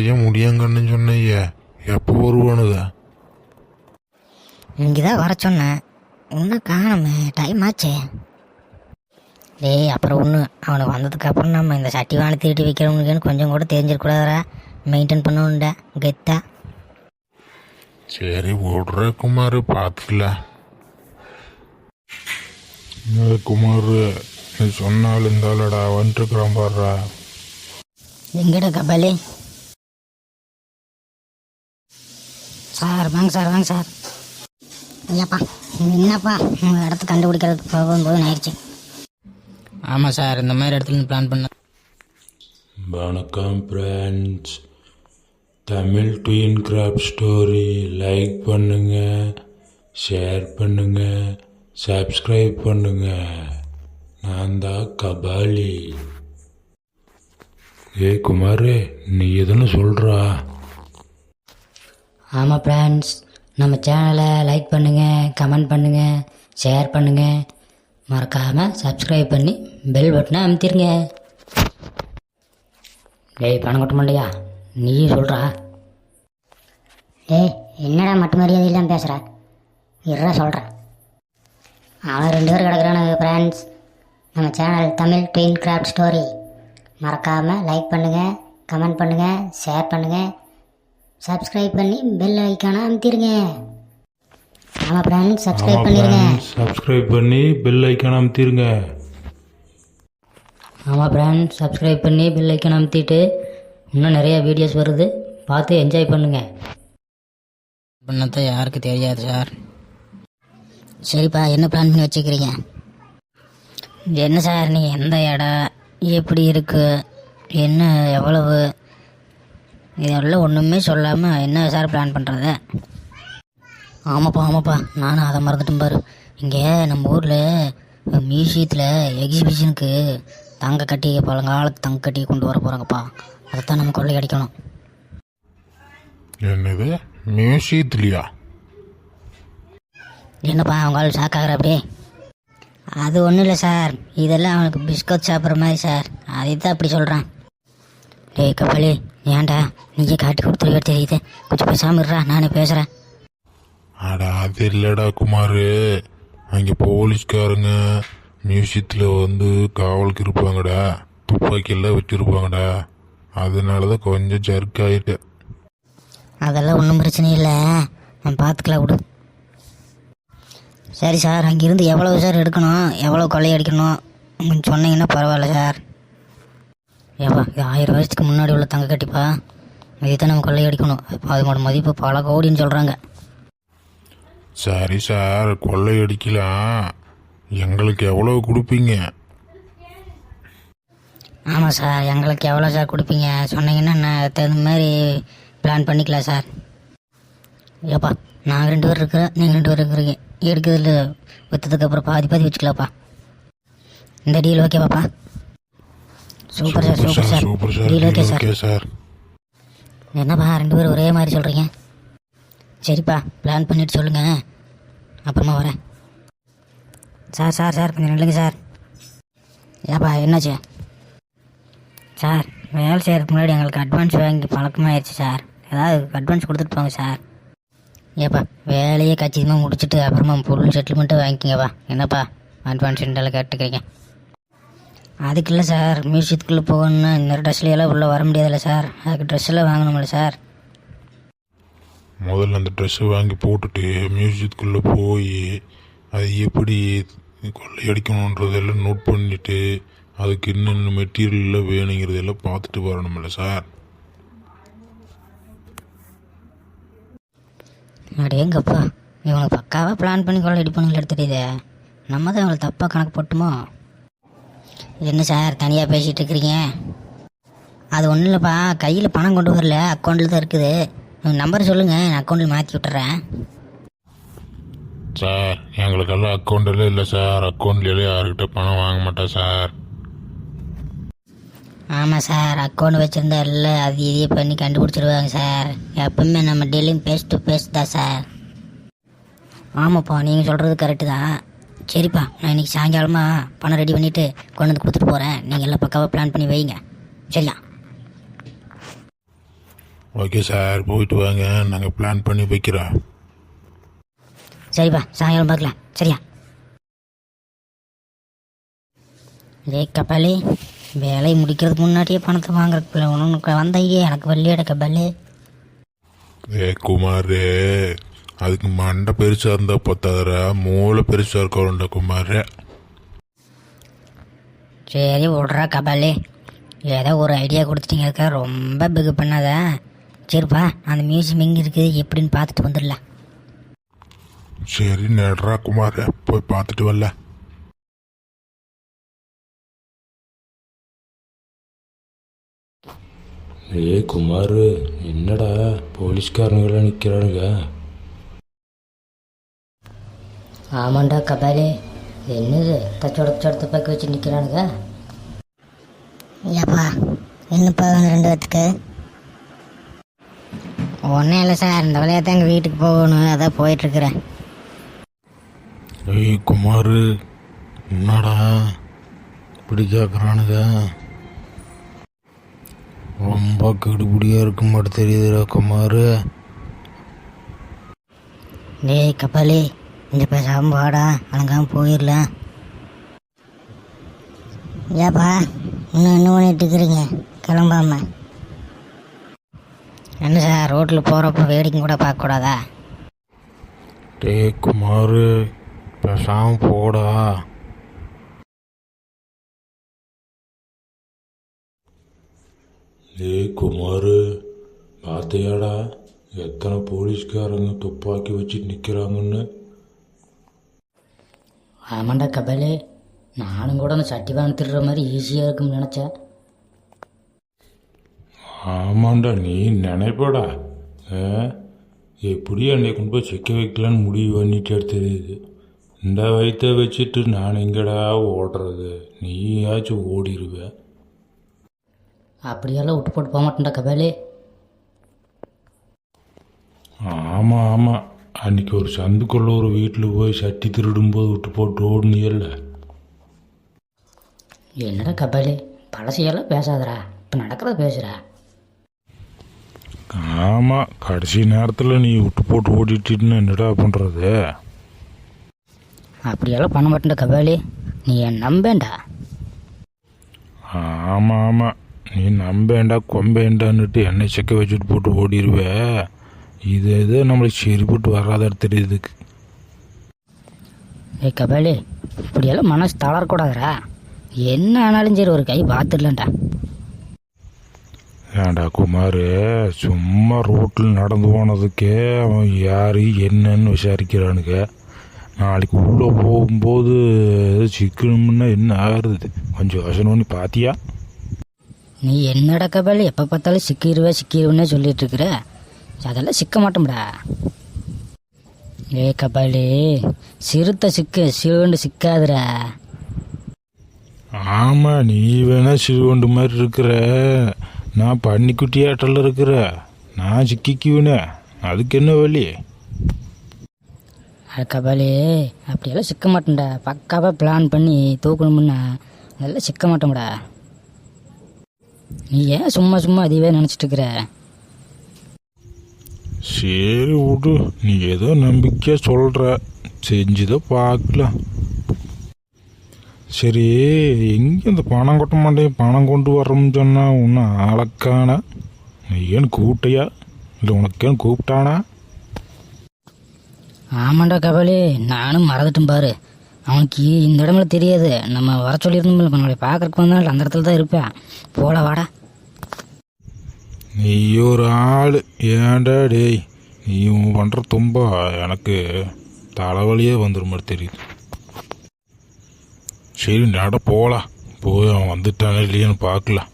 பையன் முடியங்கன்னு சொன்னையே. எப்போ வருவானுங்க? இங்கே தான் வர சொன்னேன். இன்னும் காணுமே டைம் ஆச்சே. டேய் அப்புறம் ஒன்று அவனுக்கு வந்ததுக்கப்புறம் நம்ம இந்த சட்டி வாங்கி திருட்டி வைக்கிறவனுக்குன்னு கொஞ்சம் கூட தெரிஞ்சிருக்கூடாதா மெயின்டைன் பண்ணணுண்டா கெத்தா. சரி விடுற குமார் என்ன குமார் நீ சொன்னால் இருந்தாலடா வந்துட்டுருக்குறான் பாடுறா எங்கடா கபாலி? சார் வாங்க சார் வாங்க சார். ஐயாப்பா என்னப்பா? உங்கள் இடத்த கண்டுபிடிக்கிறதுக்கு போகும் போது ஆயிடுச்சு. ஆமாம் சார் இந்த மாதிரி இடத்துல பிளான் பண்ண வணக்கம் friends Tamil twin craft story like பண்ணுங்க ஷேர் பண்ணுங்க சப்ஸ்கிரைப் பண்ணுங்க. நான் தான் கபாலி. ஏ குமார் நீ எதுன்னு சொல்றா? ஆமாம் ஃப்ரெண்ட்ஸ் நம்ம சேனலை லைக் பண்ணுங்கள் கமெண்ட் பண்ணுங்கள் ஷேர் பண்ணுங்கள் மறக்காமல் சப்ஸ்கிரைப் பண்ணி பெல் பட்டனை அமுத்திருங்க. டேய் பணம் கொட்ட மாட்டியா? நீயும் சொல்கிறா டேய் என்னடா மட்டும் மரியாதை இல்லாமல் பேசுகிற இருடா சொல்கிறேன் அவன் ரெண்டு பேர் கிடக்குறானுங்க ஃப்ரெண்ட்ஸ் நம்ம channel Tamil train craft story மறக்காமல் லைக் பண்ணுங்கள் கமெண்ட் பண்ணுங்கள் ஷேர் பண்ணுங்கள் சப்ஸ்கிரைப் பண்ணி பெல் ஐக்கான அமுத்திருங்க. ஆமாம் ஃப்ரெண்ட்ஸ் சப்ஸ்கிரைப் பண்ணிடுங்க சப்ஸ்கிரைப் பண்ணி பெல் ஐக்கான அமுத்திருங்க. ஆமாம் ஃப்ரெண்ட்ஸ் சப்ஸ்கிரைப் பண்ணி பெல் ஐக்கான அமுத்திட்டு இன்னும் நிறைய வீடியோஸ் வருது. பார்த்து என்ஜாய் பண்ணுங்கள் பண்ணத்தை யாருக்கு தெரியாது சார் சரிப்பா என்ன பிளான் பண்ணி வச்சுக்கிறீங்க? என்ன சார் நீங்கள் எந்த இடம் எப்படி இருக்கு என்ன எவ்வளவு இதெல்லாம் ஒன்றுமே சொல்லாமல் என்ன சார் பிளான் பண்ணுறது ஆமாப்பா ஆமாப்பா. நானும் அதை மறந்துட்டேன் பாரு. இங்கே நம்ம ஊரில் மியூசியத்தில் எக்ஸிபிஷனுக்கு தங்க கட்டி பழங்காலத்து தங்க கட்டி கொண்டு வர போகிறாங்கப்பா அதைத்தான் நம்ம கொள்ளை அடிக்கணும். என்னது? மியூசியத்துலையா? என்னப்பா அவங்க ஆள் ஷாக் ஆகிற அப்படியே? அது ஒன்றும் இல்லை சார். இதெல்லாம் அவனுக்கு பிஸ்கட் சாப்பிட்ற மாதிரி சார். அதை தான் அப்படி சொல்கிறான் டேய் கபாலி ஏன்டா? நீயே காட்டி கொடுத்துருக்க தெரியுது. கொஞ்சம் பேசாமல் இருடா நானே பேசுகிறேன் அட அது இல்லடா குமார். அங்கே போலீஸ்காரங்க மியூசியத்தில் வந்து காவலுக்கு இருப்பாங்கடா. துப்பாக்கியெல்லாம் வச்சுருப்பாங்கடா. அதனால தான் கொஞ்சம் ஜர்க் ஆயிட்டு. அதெல்லாம் ஒன்றும் பிரச்சனை இல்லை. நான் பார்த்துக்கலாம் விடு. சரி சார் அங்கேருந்து எவ்வளவு சார் எடுக்கணும்? எவ்வளோ கொள்ளையடிக்கணும்? கொஞ்சம் சொன்னீங்கன்னா பரவாயில்ல சார். ஏப்பா இது ஆயிரம் வருஷத்துக்கு முன்னாடி உள்ள தங்க கட்டிப்பா. இதுதான் நம்ம கொள்ளையடிக்கணும் அதோட மதிப்பு பல கோடின்னு சொல்கிறாங்க சரி சார் கொள்ளையடிக்கலாம் எங்களுக்கு எவ்வளோ கொடுப்பீங்க? ஆமாம் சார் எங்களுக்கு எவ்வளோ சார் கொடுப்பீங்க? சொன்னீங்கன்னா நான் தகுந்த மாதிரி பிளான் பண்ணிக்கலாம் சார். ஏப்பா நாங்கள் ரெண்டு பேர் இருக்கிறோம் நீங்கள் ரெண்டு பேர் இருக்கிறீங்க. எடுக்கிறதுல விற்றதுக்கப்புறம் பாதி பாதி வச்சுக்கலாம்ப்பா. இந்த deal ஓகேவாப்பா super sir super sir. Super sir deal okay sir. Sir. என்னப்பா ரெண்டு பேரும் ஒரே மாதிரி சொல்கிறீங்க சரிப்பா பிளான் பண்ணிட்டு சொல்லுங்கள் அப்புறமா வரேன். சார் சார் சார் கொஞ்சம் நில்லுங்க சார். ஏப்பா என்னாச்சு? சார் வேலை செய்கிறதுக்கு முன்னாடி எங்களுக்கு அட்வான்ஸ் வாங்கி பழக்கமாகிடுச்சு சார். ஏதாவது அட்வான்ஸ் கொடுத்துட்டு போங்க சார். ஏப்பா வேலையே கச்சிதமாக முடிச்சுட்டு அப்புறமா பொருள் செட்டில்மெண்ட்டு வாங்கிக்கங்கப்பா. என்னப்பா அட்வான்ஸ் ரெண்டெல்லாம் கேட்டுக்கிறீங்க? அதுக்கு இல்லை சார் மியூசியத்துக்குள்ளே போகணுன்னா இந்த ட்ரெஸ்ல எல்லாம் உள்ளே வர முடியாதுல்ல சார். அதுக்கு ட்ரெஸ் எல்லாம் வாங்கணும்ல சார். முதல்ல அந்த ட்ரெஸ்ஸை வாங்கி போட்டுட்டு மியூசியத்துக்குள்ளே போய் அது எப்படி கொள்ளையடிக்கணுன்றதெல்லாம் நோட் பண்ணிட்டு அதுக்கு என்னென்ன மெட்டீரியல்லாம் வேணுங்கிறதெல்லாம் பார்த்துட்டு வரணும்ல சார். அடேங்கப்பா இவங்க பக்காவாக பிளான் பண்ணி கொள்ள அடிப்பானுங்களே தெரியுதே நம்ம தான் இவங்களை தப்பாக கணக்கு போட்டுமோ? என்ன சார் தனியாக பேசிகிட்டு இருக்கிறீங்க? அது ஒன்றும் இல்லைப்பா கையில் பணம் கொண்டு வரல அக்கௌண்ட்டில் தான் இருக்குது. நம்பர் சொல்லுங்கள் நான் அக்கௌண்ட்டில் மாற்றி விட்டுறேன். சார் எங்களுக்கெல்லாம் அக்கௌண்ட்டில் இல்லை சார். அக்கௌண்ட்லேயே யாருக்கிட்ட பணம் வாங்க மாட்டேன் சார். ஆமாம் சார் அக்கௌண்ட் வச்சுருந்தா இல்லை அது இதே பண்ணி கண்டுபிடிச்சிருவாங்க சார். எப்பவுமே நம்ம டெய்லியும் பேஸ் டு பேஸ் தான் சார். ஆமாப்பா நீங்கள் சொல்கிறது கரெக்டு தான். சரிப்பா நான் இன்னைக்கு சாயங்காலமா பணம் ரெடி பண்ணிவிட்டு கொண்டு வந்து கொடுத்துட்டு போகிறேன் நீங்கள் எல்லாம் பக்காவாக பிளான் பண்ணி வைங்க. சரியா? ஓகே சார் போயிட்டு வாங்க. நாங்கள் பிளான் பண்ணி வைக்கிறோம். சரிப்பா சாயங்காலம் பார்க்கலாம். சரியா? ஏய் கபாலி வேலையை முடிக்கிறதுக்கு முன்னாடியே பணத்தை வாங்குறதுக்கு உனக்கு வந்தையே. எனக்கு வெள்ளையட கபாலி ஏ குமார். அதுக்கு மண்டை பெருசாக இருந்தால் பத்தாதரா மூளை பெருசாக இருக்கணும்டா குமார்? சரி விட்றா கபாலி. ஏதோ ஒரு ஐடியா கொடுத்துட்டீங்க ரொம்ப பிகு பண்ணாத. சரிப்பா அந்த மியூசியம் எங்கே இருக்குது எப்படின்னு பார்த்துட்டு வந்துடலாம். சரி நடுறா குமார். போய் பார்த்துட்டு வரல. ஏய் குமார் என்னடா? போலீஸ்காரங்களாம் நிற்கிறானுங்க ஆமாண்டா கபாலி. என்னது? தச்சோட தச்சோட துப்பாக்கி வச்சு நிற்கிறானுங்க ஏப்பா என்னப்பா வேணும் ரெண்டு பேத்துக்கு? ஒன்றும் இல்லை சார் இந்த விளையாட்டு எங்கள் வீட்டுக்கு போகணும். அதான் போயிட்டுருக்குறேன். ஏய் குமார் என்னடா? இப்படி கேட்குறானுங்க ரொம்ப கெடுபடியாக இருக்க மாட்டே தெரியுதுடா குமார். டேய் கபாலி. இந்த பேசாமல் வாடா. அலங்காமல் போயிடலாம். ஏப்பா இன்னும் என்ன பண்ணிட்டு இருக்கிறீங்க? கிளம்பாம. என்ன சார் ரோட்டில் போகிறப்ப வேடிக்கை கூட பார்க்கக்கூடாதா? டேய் குமார் பேசாம போடா. ஏய் குமார் பார்த்தியாடா? எத்தனை போலீஸ்காரங்க துப்பாக்கி வச்சு நிற்கிறாங்கன்னு ஆமாண்டா கபாலி. நானும் கூட அந்த சட்டி வாங்க திருடுற மாதிரி ஈஸியாக இருக்கும்னு நினச்சேன். ஆமாண்டா நீ நினைப்படா? எப்படி என்னை கொண்டு போய் சிக்க வைக்கலான்னு முடிவு பண்ணிட்டு தெரியுது இந்த வயிற்ற வச்சுட்டு நான் எங்கடா ஓடுறது? நீயாச்சும் ஓடிடுவ அப்படியெல்லாம் விட்டு போட்டு போக மாட்டேன்டா கபாலி. ஆமாம் ஆமாம் அன்னைக்கு ஒரு சந்துக்குள்ள ஒரு வீட்டில் போய் சட்டி திருடும்போது விட்டு போட்டு ஓடுனியல்ல என்னடா கபாலி பழசையெல்லாம் பேசாதடா. இப்போ நடக்கிறத பேசுகிறா ஆமாம் கடைசி நேரத்தில் நீ விட்டு போட்டு ஓடிட்டுன்னு என்னடா பண்ணுறது அப்படியெல்லாம் பண்ண மாட்டேன்டா கபாலி. நீ என் நம்பேண்டா ஆமாம் ஆமாம் நீ நம்பேண்டா கொம்பேண்டான்னுட்டு என்னை செக்க வச்சுட்டு போட்டு ஓடிடுவே இது எது நம்மளுக்கு சரிப்பட்டு வராத தெரியுதுக்கு ஏய் கபாலி இப்படியெல்லாம் மனசு தளரக்கூடாதுடா. என்ன ஆனாலும் சரி ஒரு கை பார்த்துடலாம்டா. ஏன்டா குமார் சும்மா ரோட்டில் நடந்து போனதுக்கே அவன் யார் என்னன்னு விசாரிக்கிறானுங்க. நாளைக்கு உள்ளே போகும்போது சிக்கணும்னா என்ன ஆகுறது? கொஞ்சம் யோசனை பண்ணி பார்த்தியா நீ என்னடா கபாலி எப்போ பார்த்தாலும் சிக்கிடுவே சிக்கிடுவேன்னே சொல்லிட்டு இருக்கிற? அதெல்லாம் சிக்க மாட்டோம்டா. ஏ கபாலி சிறுத்தை சிக்கு சிறுவண்டு சிக்காதுடா. ஆமாம் நீ வேணா சிறுவண்டு மாதிரி இருக்கிற. நான் பன்னிக்குட்டியாட்டில் இருக்கிற. நான் சிக்கிக்குவேனே. அதுக்கு என்ன வழி? கபாலி அப்படியெல்லாம் சிக்க மாட்டேன்டா பக்காவாக பிளான் பண்ணி தூக்கணும்னா அதெல்லாம் சிக்க மாட்டோம்டா. நீ ஏன் சும்மா சும்மா அதுவே நினச்சிட்டு இருக்கிற? சரி விடு. நீ ஏதோ நம்பிக்கையாக சொல்கிற செஞ்சுதான் பார்க்கலாம் சரி எங்கே இந்த பணம் கொட்ட மாட்டேன்? பணம் கொண்டு வரோம்னு சொன்னால் ஒன்றும் ஆளக்கானா நீ ஏன் கூப்பிட்டியா இல்லை உனக்கேன்னு கூப்பிட்டானா? ஆமாண்டா கபாலி நானும் மறந்துட்டும் பாரு. அவனுக்கு இந்த இடமெல்லாம் தெரியாது. நம்ம வர சொல்லியிருந்தோம் நம்மளை பார்க்கறக்கு வந்தாலும் அந்த இடத்துல தான் இருப்பேன். போல வாடா. நீ ஒரு ஆள் ஏன்டா டேய்? நீ பண்ணுற தும்பா. எனக்கு தலைவலியே வந்துடும் மாதிரி தெரியுது. சரி நட போகலாம் போய் அவன் வந்துட்டானே இல்லையான்னு பார்க்கலாம்.